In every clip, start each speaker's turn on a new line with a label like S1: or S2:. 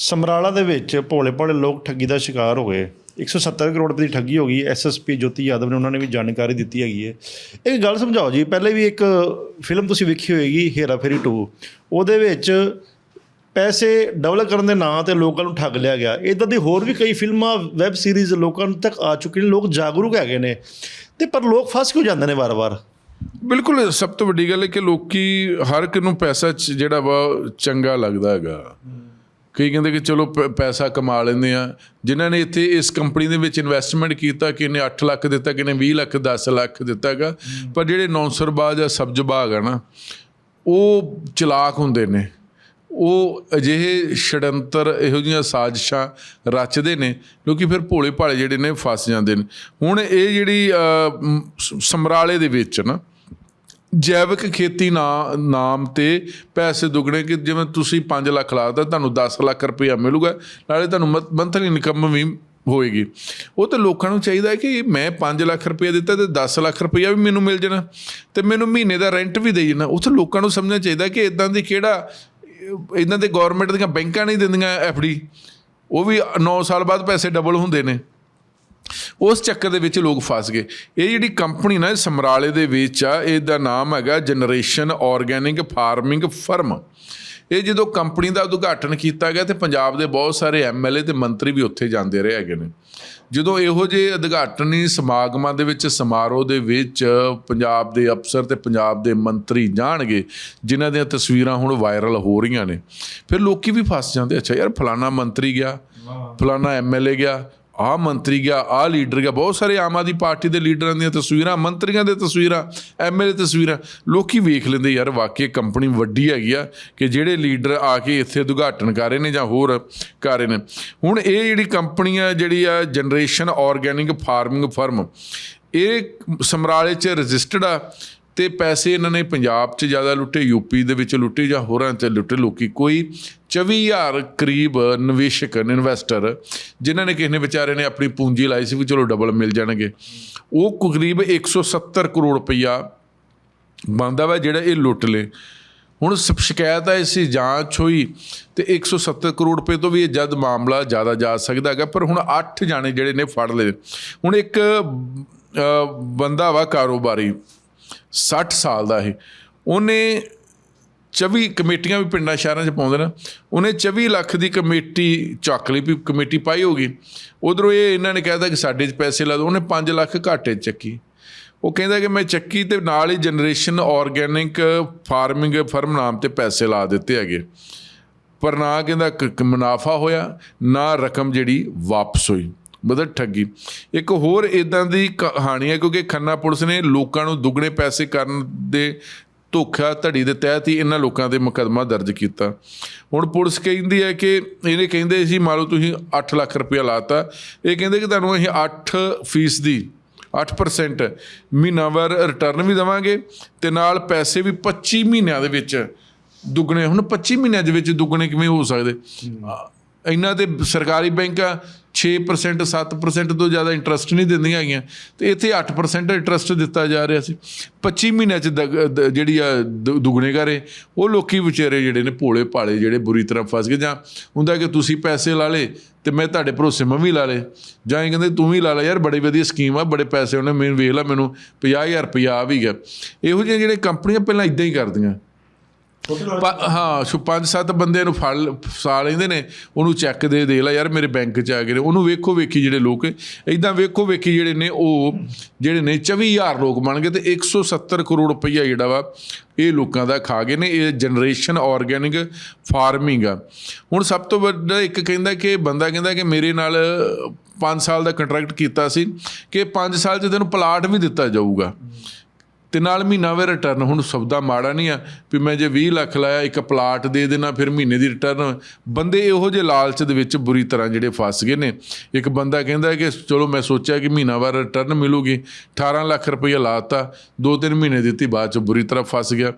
S1: ਸਮਰਾਲਾ ਦੇ ਵਿੱਚ ਭੋਲੇ ਭਾਲੇ ਲੋਕ ਠੱਗੀ ਦਾ ਸ਼ਿਕਾਰ ਹੋ ਗਏ। 170 ਕਰੋੜ ਰੁਪਏ ਦੀ ਠੱਗੀ ਹੋ ਗਈ। ਐਸਐਸਪੀ ਜੋਤੀ ਯਾਦਵ ਨੇ ਉਹਨਾਂ ਨੇ ਵੀ ਜਾਣਕਾਰੀ ਦਿੱਤੀ ਹੈਗੀ ਹੈ। ਇੱਕ ਗੱਲ ਸਮਝਾਓ ਜੀ, ਪਹਿਲੇ ਵੀ ਇੱਕ ਫਿਲਮ ਤੁਸੀਂ ਵੇਖੀ ਹੋਏਗੀ, ਹੇਰਾ ਫੇਰੀ 2 ਉਹਦੇ ਵਿੱਚ ਪੈਸੇ ਡਬਲ ਕਰਨ ਦੇ ਨਾਂ ਤੇ ਲੋਕਾਂ ਨੂੰ ਠੱਗ ਲਿਆ ਗਿਆ। ਇਦਾਂ ਦੀ ਹੋਰ ਵੀ ਕਈ ਫਿਲਮਾਂ, ਵੈਬ ਸੀਰੀਜ਼ ਲੋਕਾਂ ਤੱਕ ਆ ਚੁੱਕੀਆਂ ਨੇ, ਲੋਕ ਜਾਗਰੂਕ ਹੈਗੇ ਨੇ। ਤੇ ਪਰ ਲੋਕ ਫਸ ਕਿਉਂ ਜਾਂਦੇ ਨੇ ਵਾਰ-ਵਾਰ?
S2: ਬਿਲਕੁਲ, ਸਭ ਤੋਂ ਵੱਡੀ ਗੱਲ ਹੈ ਕਿ ਲੋਕੀ ਹਰ ਇੱਕ ਨੂੰ ਪੈਸਾ ਜਿਹੜਾ ਵਾ ਚੰਗਾ ਲੱਗਦਾ ਹੈਗਾ। ਕਈ ਕਹਿੰਦੇ ਕਿ ਚਲੋ ਪੈਸਾ ਕਮਾ ਲੈਂਦੇ ਆ। ਜਿਨ੍ਹਾਂ ਨੇ ਇੱਥੇ ਇਸ ਕੰਪਨੀ ਦੇ ਵਿੱਚ ਇਨਵੈਸਟਮੈਂਟ ਕੀਤਾ ਕਿ ਇਹਨੇ 8 ਲੱਖ ਦਿੱਤਾ ਕਿ ਇਹਨੇ 20 ਲੱਖ 10 ਲੱਖ ਦਿੱਤਾ ਹੈਗਾ ਪਰ ਜਿਹੜੇ ਨੌਂਸਰਬਾਜ਼ ਆ ਸਬਜ਼ਬਾਗ ਆ ਨਾ ਉਹ ਚਲਾਕ ਹੁੰਦੇ ਨੇ। ਉਹ ਅਜਿਹੇ ਛੜੰਤਰ ਇਹੋ ਜਿਹੀਆਂ ਸਾਜ਼ਿਸ਼ਾਂ ਰਚਦੇ ਨੇ ਲੋਕੀ ਫਿਰ ਭੋਲੇ ਭਾਲੇ ਜਿਹੜੇ ਨੇ ਫਸ ਜਾਂਦੇ ਨੇ। ਹੁਣ ਇਹ ਜਿਹੜੀ ਸਮਰਾਲੇ ਦੇ ਵਿੱਚ ਨਾ ਜੈਵਿਕ ਖੇਤੀ ਨਾ, ਨਾਮ ਤੇ ਪੈਸੇ ਦੁੱਗਣੇ ਕਿ ਜਿਵੇਂ ਤੁਸੀਂ 5 ਲੱਖ ਲਾਤਾ ਤੁਹਾਨੂੰ 10 ਲੱਖ ਰੁਪਇਆ ਮਿਲੂਗਾ, ਨਾਲੇ ਤੁਹਾਨੂੰ ਮੰਥਲੀ ਇਨਕਮ ਵੀ ਹੋਏਗੀ। ਉਹ ਤਾਂ ਲੋਕਾਂ ਨੂੰ ਚਾਹੀਦਾ ਹੈ ਕਿ ਮੈਂ 5 ਲੱਖ ਰੁਪਇਆ ਦਿੱਤਾ ਤੇ 10 ਲੱਖ ਰੁਪਇਆ ਵੀ ਮੈਨੂੰ ਮਿਲ ਜਾਣਾ, ਤੇ ਮੈਨੂੰ ਮਹੀਨੇ ਦਾ ਰੈਂਟ ਵੀ ਦੇਈ ਜਾਣਾ। ਉਹ ਤਾਂ ਲੋਕਾਂ ਨੂੰ ਸਮਝਣਾ ਚਾਹੀਦਾ ਕਿ ਇਦਾਂ ਦੀ ਕਿਹੜਾ ਇਦਾਂ ਦੇ ਗਵਰਨਮੈਂਟ ਦੀਆਂ ਬੈਂਕਾਂ ਨਹੀਂ ਦਿੰਦੀਆਂ ਐਫਡੀ। ਉਹ ਵੀ 9 ਸਾਲ ਬਾਅਦ ਪੈਸੇ ਡਬਲ ਹੁੰਦੇ ਨੇ। ਉਸ ਚੱਕਰ ਦੇ ਵਿੱਚ ਲੋਕ ਫਸ ਗਏ। ਇਹ ਜਿਹੜੀ ਕੰਪਨੀ ਨਾ ਸਮਰਾਲੇ ਦੇ ਵਿੱਚ ਆ, ਇਹਦਾ ਨਾਮ ਹੈਗਾ ਜਨਰੇਸ਼ਨ ਆਰਗੈਨਿਕ ਫਾਰਮਿੰਗ ਫਰਮ ਇਹ ਜਦੋਂ ਕੰਪਨੀ ਦਾ ਉਦਘਾਟਨ ਕੀਤਾ ਗਿਆ ਤੇ ਪੰਜਾਬ ਦੇ ਬਹੁਤ ਸਾਰੇ ਐਮਐਲਏ ਤੇ ਮੰਤਰੀ ਵੀ ਉੱਥੇ ਜਾਂਦੇ ਰਹੇ ਹੈਗੇ ਨੇ। ਜਦੋਂ ਇਹੋ ਜਿਹੇ ਉਦਘਾਟਨੀ ਸਮਾਗਮਾਂ ਦੇ ਵਿੱਚ, ਸਮਾਰੋਹ ਦੇ ਵਿੱਚ ਪੰਜਾਬ ਦੇ ਅਫਸਰ ਤੇ ਪੰਜਾਬ ਦੇ ਮੰਤਰੀ ਜਾਣਗੇ, ਜਿਨ੍ਹਾਂ ਦੀਆਂ ਤਸਵੀਰਾਂ ਹੁਣ ਵਾਇਰਲ ਹੋ ਰਹੀਆਂ ਨੇ। ਫਿਰ ਲੋਕੀ ਵੀ ਫਸ ਜਾਂਦੇ, ਅੱਛਾ ਯਾਰ ਫਲਾਣਾ ਮੰਤਰੀ ਗਿਆ ਫਲਾਣਾ ਐਮਐਲਏ ਗਿਆ ਆਹ ਮੰਤਰੀ ਗਿਆ ਆਹ ਲੀਡਰ ਗਿਆ ਬਹੁਤ ਸਾਰੇ ਆਮ ਆਦਮੀ ਪਾਰਟੀ ਦੇ ਲੀਡਰਾਂ ਦੀਆਂ ਤਸਵੀਰਾਂ, ਮੰਤਰੀਆਂ ਦੇ ਤਸਵੀਰਾਂ ਐਮਐਲਏ ਤਸਵੀਰਾਂ, ਲੋਕੀ ਵੇਖ ਲੈਂਦੇ ਯਾਰ, ਵਾਕਈ ਕੰਪਨੀ ਵੱਡੀ ਹੈਗੀ ਆ ਕਿ ਜਿਹੜੇ ਲੀਡਰ ਆ ਕੇ ਇੱਥੇ ਉਦਘਾਟਨ ਕਰ ਰਹੇ ਨੇ ਜਾਂ ਹੋਰ ਕਰ ਰਹੇ ਨੇ। ਹੁਣ ਇਹ ਜਿਹੜੀ ਕੰਪਨੀ ਆ, ਜਿਹੜੀ ਆ ਜਨਰੇਸ਼ਨ ਆਰਗੈਨਿਕ ਫਾਰਮਿੰਗ ਫਰਮ ਇਹ ਸਮਰਾਲੇ 'ਚ ਰਜਿਸਟਰਡ ਆ ਤੇ ਪੈਸੇ ਇਹਨਾਂ ਨੇ ਪੰਜਾਬ 'ਚ ਜ਼ਿਆਦਾ ਲੁੱਟੇ ਯੂਪੀ ਦੇ ਵਿੱਚ ਲੁੱਟੇ ਜਾਂ ਹੋਰਾਂ 'ਚ ਲੁੱਟੇ ਲੋਕੀ। ਕੋਈ 24000 ਕਰੀਬ ਨਿਵੇਸ਼ਕ, ਇਨਵੈਸਟਰ ਜਿਨ੍ਹਾਂ ਨੇ ਕਿਸੇ ਨੇ ਵਿਚਾਰੇ ਨੇ ਆਪਣੀ ਪੂੰਜੀ ਲਾਈ ਸੀ ਵੀ ਚਲੋ ਡਬਲ ਮਿਲ ਜਾਣਗੇ, ਉਹ ਕਰੀਬ 170 ਕਰੋੜ ਰੁਪਈਆ ਬੰਦਾ ਵਾ ਜਿਹੜਾ ਇਹ ਲੁੱਟ ਲੇ। ਹੁਣ ਸ- ਸ਼ਿਕਾਇਤ ਹੈ ਇਸੀ ਜਾਂਚ ਹੋਈ ਤੇ 170 ਕਰੋੜ ਰੁਪਏ ਤੋਂ ਵੀ ਇਹ ਜਦ ਮਾਮਲਾ ਜ਼ਿਆਦਾ ਜਾ ਸਕਦਾ ਹੈਗਾ, ਪਰ ਹੁਣ 8 ਜਾਣੇ ਜਿਹੜੇ ਨੇ ਫੜ ਲਏ। ਹੁਣ ਇੱਕ ਬੰਦਾ ਵਾ ਕਾਰੋਬਾਰੀ 60 ਸਾਲ ਦਾ ਇਹ। ਉਹਨੇ 24 ਕਮੇਟੀਆਂ ਵੀ ਪਿੰਡਾਂ ਸ਼ਹਿਰਾਂ 'ਚ ਪਾਉਂਦੇ ਨਾ। ਉਹਨੇ 24 ਲੱਖ ਦੀ ਕਮੇਟੀ ਚੱਕ ਲਈ ਵੀ ਕਮੇਟੀ ਪਾਈ ਹੋਗੀ ਉਧਰੋਂ ਇਹ ਇਹਨਾਂ ਨੇ ਕਹਿਤਾ ਕਿ ਸਾਡੇ 'ਚ ਪੈਸੇ ਲਾ ਦਿਓ। ਉਹਨੇ 5 ਲੱਖ ਘਾਟੇ 'ਚ ਚੱਕੀ। ਉਹ ਕਹਿੰਦਾ ਕਿ ਮੈਂ ਚੱਕੀ ਤੇ ਨਾਲ ਹੀ ਜਨਰੇਸ਼ਨ ਆਰਗੈਨਿਕ ਫਾਰਮਿੰਗ ਫਰਮ ਨਾਮ ਤੇ ਪੈਸੇ ਲਾ ਦਿੱਤੇ ਹੈਗੇ। ਪਰ ਨਾ ਕਹਿੰਦਾ ਮੁਨਾਫਾ ਹੋਇਆ, ਨਾ ਰਕਮ ਜਿਹੜੀ ਵਾਪਸ ਹੋਈ। ਮਤਲਬ ਠੱਗੀ। ਇੱਕ ਹੋਰ ਇਦਾਂ ਦੀ ਕਹਾਣੀ ਹੈ ਕਿਉਂਕਿ ਖੰਨਾ ਪੁਲਿਸ ਨੇ ਲੋਕਾਂ ਨੂੰ ਦੁੱਗਣੇ ਪੈਸੇ ਕਰਨ ਦੇ ਧੋਖਾ ਧੜੀ ਦੇ ਤਹਿਤ ਹੀ ਇਹਨਾਂ ਲੋਕਾਂ ਦੇ ਮੁਕੱਦਮਾ ਦਰਜ ਕੀਤਾ। ਹੁਣ ਪੁਲਿਸ ਕਹਿੰਦੀ ਹੈ ਕਿ ਇਹਨੇ ਕਹਿੰਦੇ ਸੀ ਮੰਨ ਲਓ ਤੁਸੀਂ 8 ਲੱਖ ਰੁਪਇਆ ਲਾਤਾ ਇਹ ਕਹਿੰਦੇ ਕਿ ਤੁਹਾਨੂੰ ਅਸੀਂ 8 ਫੀਸ ਦੀ 8% ਮਹੀਨਾਵਾਰ ਰਿਟਰਨ ਵੀ ਦੇਵਾਂਗੇ ਤੇ ਨਾਲ ਪੈਸੇ ਵੀ 25 ਮਹੀਨਿਆਂ ਦੇ ਵਿੱਚ ਦੁੱਗਣੇ ਹੁਣ 25 ਮਹੀਨਿਆਂ ਦੇ ਵਿੱਚ ਦੁੱਗਣੇ ਕਿਵੇਂ ਹੋ ਸਕਦੇ? ਇਹਨਾਂ ਦੇ ਸਰਕਾਰੀ ਬੈਂਕਾਂ 6% 7% ਤੋਂ ਜ਼ਿਆਦਾ ਇੰਟਰਸਟ ਨਹੀਂ ਦਿੰਦੀਆਂ ਹੈਗੀਆਂ। ਤੇ ਇੱਥੇ 8% ਇੰਟਰਸਟ ਦਿੱਤਾ ਜਾ ਰਿਹਾ ਸੀ। 25 ਮਹੀਨਿਆਂ ਚ ਦਗ- ਦ- ਜਿਹੜੀ ਆ ਦੁ- ਦੁੱਗਣੇ ਕਰੇ ਉਹ ਲੋਕੀ ਵਿਚਾਰੇ ਜਿਹੜੇ ਨੇ ਭੋਲੇ ਭਾਲੇ, ਜਿਹੜੇ ਬੁਰੀ ਤਰ੍ਹਾਂ ਫਸ ਗਏ। ਜਾਂ ਹੁੰਦਾ ਕਿ ਤੁਸੀਂ ਪੈਸੇ ਲਾ ਲੇ ਤੇ ਮੈਂ ਤੁਹਾਡੇ ਭਰੋਸੇ ਮੈਂ ਵੀ ਲਾ ਲੇ ਜਾਂ ਇਹ ਕਹਿੰਦੇ, ਤੂੰ ਵੀ ਲਾ ਲੈ ਯਾਰ, ਬੜੀ ਵਧੀਆ ਸਕੀਮ ਆ, ਬੜੇ ਪੈਸੇ ਉਹਨੇ ਮੈਨੂੰ ਵੇਖ ਲਾ ਮੈਨੂੰ 50000 ਰੁਪਇਆ ਆ ਵੀ ਗਿਆ। ਇਹੋ ਜਿਹੀਆਂ ਜਿਹੜੇ ਕੰਪਨੀਆਂ ਪਹਿਲਾਂ ਇਦਾਂ ਹੀ ਕਰਦੀਆਂ। ਪ- ਹਾਂ ਸੋ ਪੰਜ ਸੱਤ ਬੰਦੇ ਨੂੰ ਫੜ ਲ- ਫਸਾ ਲੈਂਦੇ ਨੇ, ਉਹਨੂੰ ਚੈੱਕ ਦੇ ਦੇ ਲੈ, ਯਾਰ ਮੇਰੇ ਬੈਂਕ 'ਚ ਆ ਗਏ ਨੇ। ਉਹਨੂੰ ਵੇਖੋ ਵੇਖੀ ਜਿਹੜੇ ਲੋਕ ਇਦਾਂ ਵੇਖੋ ਵੇਖੀ ਜਿਹੜੇ ਨੇ, ਉਹ ਜਿਹੜੇ ਨੇ 24000 ਲੋਕ ਬਣ ਗਏ ਤੇ 170 ਕਰੋੜ ਰੁਪਈਆ ਜਿਹੜਾ ਵਾ, ਇਹ ਲੋਕਾਂ ਦਾ ਖਾ ਗਏ ਨੇ। ਇਹ ਜਨਰੇਸ਼ਨ ਆਰਗੈਨਿਕ ਫਾਰਮਿੰਗ ਆ। ਹੁਣ ਸਭ ਤੋਂ ਵੱਡਾ ਇੱਕ ਕਹਿੰਦਾ ਕਿ, ਬੰਦਾ ਕਹਿੰਦਾ ਕਿ ਮੇਰੇ ਨਾਲ 5 ਸਾਲ ਦਾ ਕੰਟਰੈਕਟ ਕੀਤਾ ਸੀ, ਕਿ 5 ਸਾਲ 'ਚ ਤੈਨੂੰ ਪਲਾਟ ਵੀ ਦਿੱਤਾ ਜਾਊਗਾ। ਤੇ ਨਾਲ ਮਹੀਨਾ ਵੇ ਰਿਟਰਨ ਹੁਣ ਸੌਦਾ ਮਾੜਾ ਨਹੀਂ ਆ ਵੀ ਮੈਂ ਜੇ 20 ਲੱਖ ਲਾਇਆ, ਇੱਕ ਪਲਾਟ ਦੇ ਦੇਣਾ, ਫਿਰ ਮਹੀਨੇ ਦੀ ਰਿਟਰਨ ਬੰਦੇ ਇਹੋ ਜਿਹੇ ਲਾਲਚ ਦੇ ਵਿੱਚ ਬੁਰੀ ਤਰ੍ਹਾਂ ਜਿਹੜੇ ਫਸ ਗਏ ਨੇ। ਇੱਕ ਬੰਦਾ ਕਹਿੰਦਾ ਕਿ ਚਲੋ ਮੈਂ ਸੋਚਿਆ ਕਿ ਮਹੀਨਾਵਾਰ ਰਿਟਰਨ ਮਿਲੂਗੀ 18 ਲੱਖ ਰੁਪਏ ਲਾਤਾ, ਦੋ ਤਿੰਨ ਮਹੀਨੇ ਦਿੱਤੀ, ਬਾਅਦ ਚ ਬੁਰੀ ਤਰ੍ਹਾਂ ਫਸ ਗਿਆ।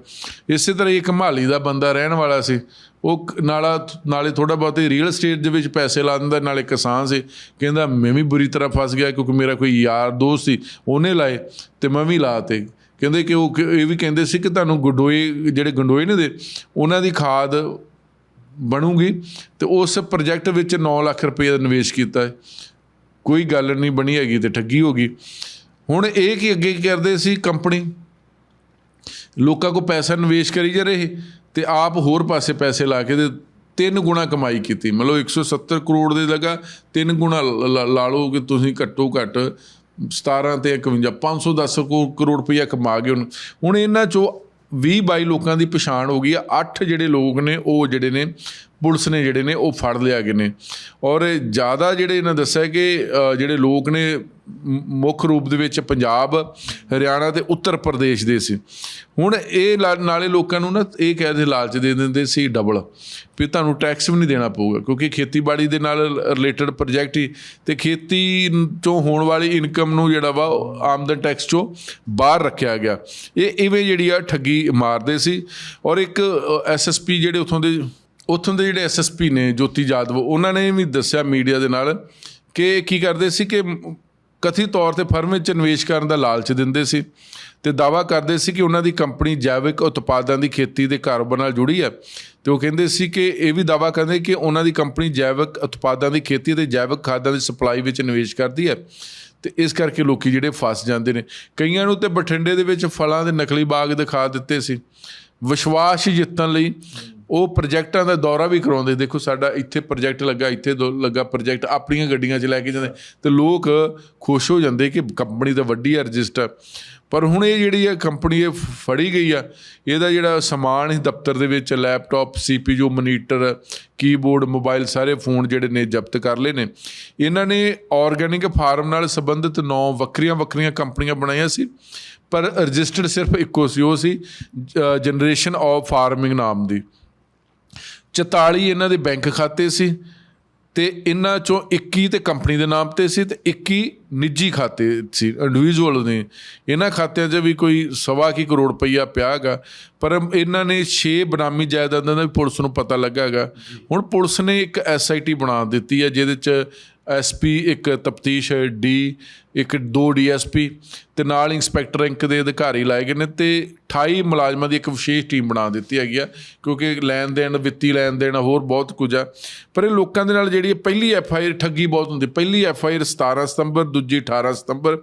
S2: ਇਸੇ ਤਰ੍ਹਾਂ ਇੱਕ ਮਹਾਲੀ ਦਾ ਬੰਦਾ ਰਹਿਣ ਵਾਲਾ ਸੀ। ਉਹ ਕ- ਨਾਲਾ, ਨਾਲੇ ਥੋੜਾ ਬਹੁਤ ਰੀਅਲ ਸਟੇਟ ਦੇ ਵਿੱਚ ਪੈਸੇ ਲਾ ਦਿੰਦਾ, ਨਾਲੇ ਕਿਸਾਨ ਸੀ। ਕਹਿੰਦਾ, ਮੈਂ ਵੀ ਬੁਰੀ ਤਰ੍ਹਾਂ ਫਸ ਗਿਆ, ਕਿਉਂਕਿ ਮੇਰਾ ਕੋਈ ਯਾਰ, ਦੋਸਤ ਸੀ, ਉਹਨੇ ਲਾਏ ਤੇ ਮੈਂ ਵੀ ਲਾਤੇ। ਕਹਿੰਦੇ ਕਿ ਉਹ ਕਿ- ਇਹ ਵੀ ਕਹਿੰਦੇ ਸੀ ਕਿ ਤੁਹਾਨੂੰ ਗੰਡੋਏ, ਜਿਹੜੇ ਗੰਡੋਏ ਨੇ ਦੇ, ਉਹਨਾਂ ਦੀ ਖਾਦ ਬਣੂਗੀ ਤੇ ਉਸ ਪ੍ਰੋਜੈਕਟ ਵਿੱਚ 9 ਲੱਖ ਰੁਪਏ ਦਾ ਨਿਵੇਸ਼ ਕੀਤਾ ਹੈ। ਕੋਈ ਗੱਲ ਨਹੀਂ ਬਣੀ ਹੈਗੀ ਤੇ ਠੱਗੀ ਹੋ ਗਈ। ਹੁਣ ਇਹ ਕੀ ਅੱਗੇ ਕੀ ਕਰਦੇ ਸੀ ਕੰਪਨੀ? ਲੋਕਾਂ ਕੋ ਪੈਸਾ ਨਿਵੇਸ਼ ਕਰੀ ਜਾ ਰਹੇ ਤੇ ਆਪ ਹੋਰ ਪਾਸੇ ਪੈਸੇ ਲਾ ਕੇ ਤੇ ਤਿੰਨ ਗੁਣਾ ਕਮਾਈ ਕੀਤੀ। ਮਤਲਬ 170 ਕਰੋੜ ਦੇ ਲਗਾ ਤਿੰਨ ਗੁਣਾ ਲਾ ਲਓ ਕਿ ਤੁਸੀਂ ਘੱਟੋ ਘੱਟ 17 ਤੇ 51 510 ਕਰੋ- ਕਰੋੜ ਰੁਪਈਆ ਕਮਾ ਗਏ ਹੁਣ ਹੁਣ ਇਹਨਾਂ ਚੋਂ 20 22 ਲੋਕਾਂ ਦੀ ਪਛਾਣ ਹੋ ਗਈ ਆ। 8 ਜਿਹੜੇ ਲੋਕ ਨੇ, ਉਹ ਜਿਹੜੇ ਨੇ ਪੁਲਿਸ ਨੇ ਜਿਹੜੇ ਨੇ ਉਹ ਫੜ ਲਿਆ ਗਏ ਨੇ। ਔਰ ਜ਼ਿਆਦਾ ਜਿਹੜੇ ਇਹਨਾਂ ਦੱਸਿਆ ਕਿ ਜਿਹੜੇ ਲੋਕ ਨੇ ਮੁੱਖ ਰੂਪ ਦੇ ਵਿੱਚ ਪੰਜਾਬ, ਹਰਿਆਣਾ ਤੇ ਉੱਤਰ ਪ੍ਰਦੇਸ਼ ਦੇ ਸੀ। ਹੁਣ ਇਹ ਲਾ- ਨਾਲੇ ਲੋਕਾਂ ਨੂੰ ਨਾ ਇਹ ਕਹਿ ਦੇ ਲਾਲਚ ਦੇ ਦਿੰਦੇ ਸੀ ਡਬਲ ਵੀ ਤੁਹਾਨੂੰ ਟੈਕਸ ਵੀ ਨਹੀਂ ਦੇਣਾ ਪਊਗਾ, ਕਿਉਂਕਿ ਖੇਤੀਬਾੜੀ ਦੇ ਨਾਲ ਰਿਲੇਟਡ ਪ੍ਰੋਜੈਕਟ ਹੀ। ਤੇ ਖੇਤੀ ਤੋਂ ਹੋਣ ਵਾਲੀ ਇਨਕਮ ਨੂੰ ਜਿਹੜਾ ਵਾ, ਆਮਦਨ ਟੈਕਸ ਚੋਂ ਬਾਹਰ ਰੱਖਿਆ ਗਿਆ। ਇਹ ਇਵੇਂ ਜਿਹੜੀ ਆ ਠੱਗੀ ਮਾਰਦੇ ਸੀ। ਔਰ ਇੱਕ ਐਸਐਸਪੀ ਜਿਹੜੇ ਉਥੋਂ ਦੇ ਉੱਥੋਂ ਦੇ ਜਿਹੜੇ ਐਸਐਸਪੀ ਨੇ, ਜੋਤੀ ਜਾਦਵ, ਉਹਨਾਂ ਨੇ ਵੀ ਦੱਸਿਆ ਮੀਡੀਆ ਦੇ ਨਾਲ ਕਿ ਕੀ ਕਰਦੇ ਸੀ ਕਿ ਕਥਿਤ ਤੌਰ ਤੇ ਫਰਮ ਵਿੱਚ ਨਿਵੇਸ਼ ਕਰਨ ਦਾ ਲਾਲਚ ਦਿੰਦੇ ਸੀ ਤੇ ਦਾਵਾ ਕਰਦੇ ਸੀ ਕਿ ਉਹਨਾਂ ਦੀ ਕੰਪਨੀ ਜੈਵਿਕ ਉਤਪਾਦਾਂ ਦੀ ਖੇਤੀ ਦੇ ਕਾਰੋਬਾਰ ਨਾਲ ਜੁੜੀ ਹੈ। ਤੇ ਉਹ ਕਹਿੰਦੇ ਸੀ ਕਿ ਇਹ ਵੀ ਦਾਵਾ ਕਰਦੇ ਕਿ ਉਹਨਾਂ ਦੀ ਕੰਪਨੀ ਜੈਵਿਕ ਉਤਪਾਦਾਂ ਦੀ ਖੇਤੀ ਤੇ ਜੈਵਿਕ ਖਾਦਾਂ ਦੀ ਸਪਲਾਈ ਵਿੱਚ ਨਿਵੇਸ਼ ਕਰਦੀ ਹੈ। ਤੇ ਇਸ ਕਰਕੇ ਲੋਕੀ ਜਿਹੜੇ ਫਸ ਜਾਂਦੇ ਨੇ। ਕਈਆਂ ਨੂੰ ਤੇ ਬਠਿੰਡੇ ਦੇ ਵਿੱਚ ਫਲਾਂ ਦੇ ਨਕਲੀ ਬਾਗ ਦਿਖਾ ਦਿੱਤੇ ਸੀ। ਵਿਸ਼ਵਾਸ ਜਿੱਤਣ ਲਈ ਉਹ ਪ੍ਰੋਜੈਕਟਾਂ ਦਾ ਦੌਰਾ ਵੀ ਕਰਾਉਂਦੇ, ਦੇਖੋ ਸਾਡਾ ਇੱਥੇ ਪ੍ਰੋਜੈਕਟ ਲੱਗਾ, ਇੱਥੇ ਦੋ ਲੱਗਾ, ਪ੍ਰੋਜੈਕਟ ਆਪਣੀਆਂ ਗੱਡੀਆਂ 'ਚ ਲੈ ਕੇ ਜਾਂਦੇ। ਤੇ ਲੋਕ ਖੁਸ਼ ਹੋ ਜਾਂਦੇ ਕਿ ਕੰਪਨੀ ਤਾਂ ਵੱਡੀ ਹੈ ਰਜਿਸਟਰ ਪਰ ਹੁਣ ਇਹ ਜਿਹੜੀ ਹੈ ਕੰਪਨੀ ਇਹ ਫੜੀ ਗਈ ਆ, ਇਹਦਾ ਜਿਹੜਾ ਸਮਾਨ ਇਸ ਦਫ਼ਤਰ ਦੇ ਵਿੱਚ, laptop, CPU, monitor, keyboard, mobile ਸਾਰੇ ਫੋਨ ਜਿਹੜੇ ਨੇ ਜ਼ਬਤ ਕਰ ਲਏ ਨੇ। ਇਹਨਾਂ ਨੇ ਆਰਗੈਨਿਕ ਫਾਰਮ ਨਾਲ ਸੰਬੰਧਿਤ ਨੌ ਵੱਖਰੀਆਂ ਵੱਖਰੀਆਂ ਕੰਪਨੀਆਂ ਬਣਾਈਆਂ ਸੀ, ਪਰ ਰਜਿਸਟਰਡ ਸਿਰਫ ਇੱਕੋ ਸੀ, ਉਹ ਸੀ ਜਨਰੇਸ਼ਨ ਆਫ ਫਾਰਮਿੰਗ ਨਾਮ ਦੀ। 44 ਇਹਨਾਂ ਦੇ ਬੈਂਕ ਖਾਤੇ ਸੀ ਤੇ ਇਹਨਾਂ ਚੋਂ 21 ਤੇ ਕੰਪਨੀ ਦੇ ਨਾਮ ਤੇ ਸੀ ਤੇ 21 ਨਿੱਜੀ ਖਾਤੇ ਸੀ ਇੰਡੀਵਿਜੂਅਲ ਨੇ। ਇਹਨਾਂ ਖਾਤਿਆਂ 'ਚ ਵੀ ਕੋਈ ਸਵਾ ਕੀ ਕਰੋੜ ਰੁਪਈਆ ਪਿਆ ਹੈਗਾ, ਪਰ ਇਹਨਾਂ ਨੇ 6 ਬਨਾਮੀ ਜਾਇਦਾਦਾਂ ਦਾ ਵੀ ਪੁਲਿਸ ਨੂੰ ਪਤਾ ਲੱਗਾ ਹੈਗਾ। ਹੁਣ ਪੁਲਿਸ ਨੇ ਇੱਕ ਐਸਆਈਟੀ ਬਣਾ ਦਿੱਤੀ ਹੈ, ਜਿਹਦੇ 'ਚ ਐਸਪੀ ਇੱਕ ਤਫਤੀਸ਼ ਡੀ, ਇੱਕ ਦੋ ਡੀਐਸਪੀ ਤੇ ਨਾਲ ਇੰਸਪੈਕਟਰ ਰੈਂਕ ਦੇ ਅਧਿਕਾਰੀ ਲਾਏ ਗਏ ਨੇ ਤੇ 28 ਮੁਲਾਜ਼ਮਾਂ ਦੀ ਇੱਕ ਵਿਸ਼ੇਸ਼ ਟੀਮ ਬਣਾ ਦਿੱਤੀ ਹੈਗੀ ਆ, ਕਿਉਂਕਿ ਲੈਣ ਦੇਣ ਵਿੱਤੀ ਲੈਣ ਦੇਣ ਹੋਰ ਬਹੁਤ ਕੁਝ ਆ। ਪਰ ਇਹ ਲੋਕਾਂ ਦੇ ਨਾਲ ਜਿਹੜੀ ਪਹਿਲੀ ਐਫ ਆਈ ਆਰ ਠੱਗੀ ਬਹੁਤ ਹੁੰਦੀ, ਪਹਿਲੀ ਐਫ ਆਈ ਆਰ 17 ਸਤੰਬਰ, ਦੂਜੀ 18 ਸਤੰਬਰ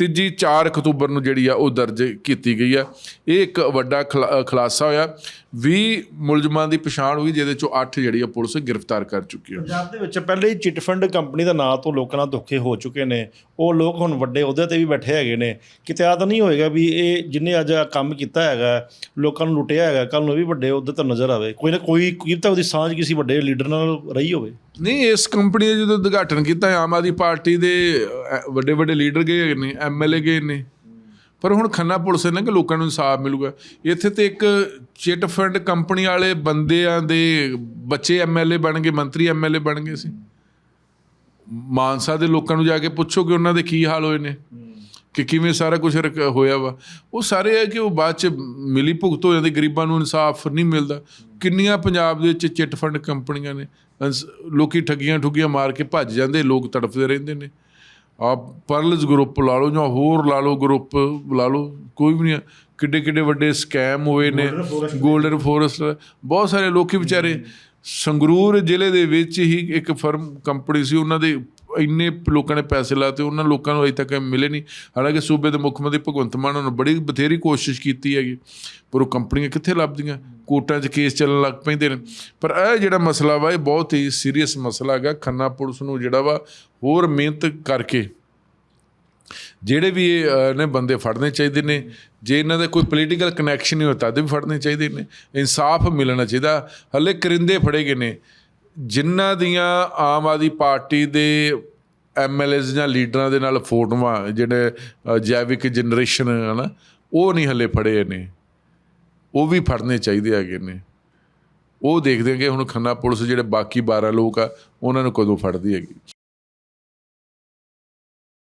S2: ਤੀਜੀ 4 ਅਕਤੂਬਰ ਨੂੰ ਜਿਹੜੀ ਆ ਉਹ ਦਰਜ ਕੀਤੀ ਗਈ ਆ। ਇਹ ਇੱਕ ਵੱਡਾ ਖੁਲਾ- ਖੁਲਾਸਾ ਹੋਇਆ। 20 ਮੁਲਜ਼ਮਾਂ ਦੀ ਪਛਾਣ ਹੋਈ, ਜਿਹਦੇ ਚੋਂ 8 ਜਿਹੜੀ ਆ ਪੁਲਿਸ ਗ੍ਰਿਫਤਾਰ ਕਰ ਚੁੱਕੀ ਹੈ
S1: ਪੰਜਾਬ ਦੇ ਵਿੱਚ ਪਹਿਲੇ ਹੀ ਚਿਟ ਫੰਡ ਕੰਪਨੀ ਦਾ ਨਾਂ ਤੋਂ ਲੋਕਾਂ ਨਾਲ ਧੋਖੇ ਹੋ ਚੁੱਕੇ ਨੇ। ਉਹ ਲੋਕ ਹੁਣ ਵੱਡੇ ਅਹੁਦੇ ਤੇ ਵੀ ਬੈਠੇ ਹੈਗੇ ਨੇ। ਕਿਤੇ ਆ ਤਾਂ ਨਹੀਂ ਹੋਏਗਾ ਵੀ ਇਹ ਜਿਨੇ ਅੱਜ ਕੰਮ ਕੀਤਾ ਹੈਗਾ, ਲੋਕਾਂ ਨੂੰ ਲੁੱਟਿਆ ਹੈਗਾ ਕੱਲ ਨੂੰ ਇਹ ਵੀ ਵੱਡੇ ਅਹੁਦੇ ਤੇ ਨਜ਼ਰ ਆਵੇ। ਕੋਈ ਨਾ ਕੋਈ, ਕੀ ਉਹਦੀ ਸਾਂਝ ਕਿਸੇ ਵੱਡੇ ਲੀਡਰ ਨਾਲ ਰਹੀ ਹੋਵੇ।
S2: ਨਹੀਂ, ਇਸ ਕੰਪਨੀ ਦਾ ਜਦੋਂ ਉਦਘਾਟਨ ਕੀਤਾ, ਆਮ ਆਦਮੀ ਪਾਰਟੀ ਦੇ ਵੱਡੇ ਵੱਡੇ ਲੀਡਰ ਗਏ ਨੇ ਐਮਐਲਏ ਗਏ ਨੇ। ਪਰ ਹੁਣ ਖੰਨਾ ਪੁਲਿਸ ਨੇ ਕਿ ਲੋਕਾਂ ਨੂੰ ਇਨਸਾਫ ਮਿਲੂਗਾ। ਇੱਥੇ ਤੇ ਇੱਕ ਚਿਟ ਫੰਡ ਕੰਪਨੀ ਵਾਲੇ ਬੰਦਿਆਂ ਦੇ ਬੱਚੇ ਐਮਐਲਏ ਬਣ ਗਏ, ਮੰਤਰੀ ਐਮਐਲਏ ਬਣ ਗਏ ਸੀ। ਮਾਨਸਾ ਦੇ ਲੋਕਾਂ ਨੂੰ ਜਾ ਕੇ ਪੁੱਛੋ ਕਿ ਉਹਨਾਂ ਦੇ ਕੀ ਹਾਲ ਹੋਏ ਨੇ। ਕਿ ਕਿਵੇਂ ਸਾਰਾ ਕੁਝ ਹੋਇਆ ਵਾ। ਉਹ ਸਾਰੇ ਹੈ ਕਿ ਉਹ ਬਾਅਦ ਚ ਮਿਲੀ ਭੁਗਤ ਹੋ ਜਾਂਦੀ ਗਰੀਬਾਂ ਨੂੰ ਇਨਸਾਫ ਨਹੀਂ ਮਿਲਦਾ। ਕਿੰਨੀਆਂ ਪੰਜਾਬ ਦੇ ਵਿੱਚ ਚਿੱਟ ਫੰਡ ਕੰਪਨੀਆਂ ਨੇ ਲੋਕੀ ਠੱਗੀਆਂ ਠੁੱਗੀਆਂ ਮਾਰ ਕੇ ਭੱਜ ਜਾਂਦੇ ਲੋਕ ਤੜਫਦੇ ਰਹਿੰਦੇ ਨੇ। ਆ ਪਰਲਸ ਗਰੁੱਪ ਲਾ ਲਓ ਜਾਂ ਹੋਰ ਲਾ ਲਓ ਗਰੁੱਪ ਲਾ ਲਓ ਕੋਈ ਵੀ ਨਹੀਂ। ਕਿੱਡੇ ਕਿੱਡੇ ਵੱਡੇ ਸਕੈਮ ਹੋਏ ਨੇ। 골ਡਨ ਫੋਰੈਸਟ ਬਹੁਤ ਸਾਰੇ ਲੋਕੀ ਵਿਚਾਰੇ ਸੰਗਰੂਰ ਜ਼ਿਲ੍ਹੇ ਦੇ ਵਿੱਚ ਹੀ ਇੱਕ ਫਰਮ ਕੰਪਨੀ ਸੀ ਉਹਨਾਂ ਦੇ ਇੰਨੇ ਲੋਕਾਂ ਨੇ ਪੈਸੇ ਲਾਤੇ ਉਹਨਾਂ ਲੋਕਾਂ ਨੂੰ ਅਜੇ ਤੱਕ ਮਿਲੇ ਨਹੀਂ। ਹਾਲਾਂਕਿ ਸੂਬੇ ਦੇ ਮੁੱਖ ਮੰਤਰੀ ਭਗਵੰਤ ਮਾਨ ਨੇ ਬੜੀ ਬਥੇਰੀ ਕੋਸ਼ਿਸ਼ ਕੀਤੀ ਹੈਗੀ, ਪਰ ਉਹ ਕੰਪਨੀਆਂ ਕਿੱਥੇ ਲੱਭਦੀਆਂ? ਕੋਰਟਾਂ 'ਚ ਕੇਸ ਚੱਲਣ ਲੱਗ ਪੈਂਦੇ ਨੇ। ਪਰ ਇਹ ਜਿਹੜਾ ਮਸਲਾ ਵਾ, ਇਹ ਬਹੁਤ ਹੀ ਸੀਰੀਅਸ ਮਸਲਾ ਹੈਗਾ। ਖੰਨਾ ਪੁਲਿਸ ਨੂੰ ਜਿਹੜਾ ਵਾ, ਹੋਰ ਮਿਹਨਤ ਕਰਕੇ ਜਿਹੜੇ ਵੀ ਇਹ ਨੇ ਬੰਦੇ ਫੜਨੇ ਚਾਹੀਦੇ ਨੇ, ਜੇ ਇਹਨਾਂ ਦਾ ਕੋਈ ਪੋਲੀਟੀਕਲ ਕਨੈਕਸ਼ਨ ਨਹੀਂ ਹੁੰਦਾ ਤਾਂ ਵੀ ਫੜਨੇ ਚਾਹੀਦੇ ਨੇ। ਇਨਸਾਫ ਮਿਲਣਾ ਚਾਹੀਦਾ। ਹੱਲੇ ਕਰਿੰਦੇ ਫੜੇ ਗਏ ਨੇ। ਜਿਨ੍ਹਾਂ ਦੀਆਂ ਆਮ ਆਦਮੀ ਪਾਰਟੀ ਦੇ ਐਮਐਲਏਜ਼ ਜਾਂ ਲੀਡਰਾਂ ਦੇ ਨਾਲ ਫੋਟੋਆਂ ਜਿਹੜੇ ਜੈਵਿਕ ਜਨਰੇਸ਼ਨ ਹਨਾ, ਉਹ ਨਹੀਂ ਹੱਲੇ ਫੜੇ ਨੇ। ਉਹ ਵੀ ਫੜਨੇ ਚਾਹੀਦੇ ਹੈਗੇ ਨੇ। ਉਹ ਦੇਖਦੇ ਕਿ ਹੁਣ ਖੰਨਾ ਪੁਲਿਸ ਜਿਹੜੇ ਬਾਕੀ 12 ਲੋਕ ਆ, ਉਹਨਾਂ ਨੂੰ ਕਦੋਂ ਫੜਦੀ ਹੈਗੀ।